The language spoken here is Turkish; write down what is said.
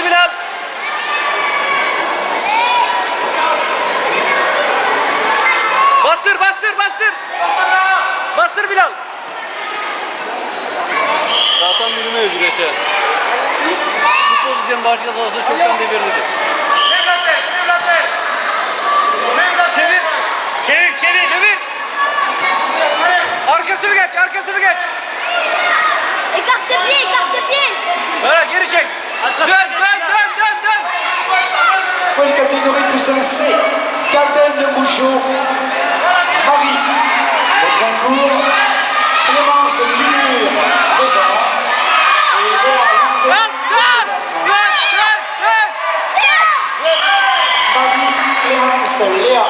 Hadi Bilal. Bastır bastır bastır. Bastır Bilal. Zaten bilmiyor güreşe. Şu pozisyon başkası olsa çoktan devirirdi. Çevir. Çevir çevir. Çevir. Arkasını geç arkasını geç. Écarte pied, écarte pied. Böyle geri çek. Donne, donne, Pour catégorie poussin C, Gabelle de Bouchot, Marie, Bettencourt, Clémence Dumur, Bézard, et Marie, Léa.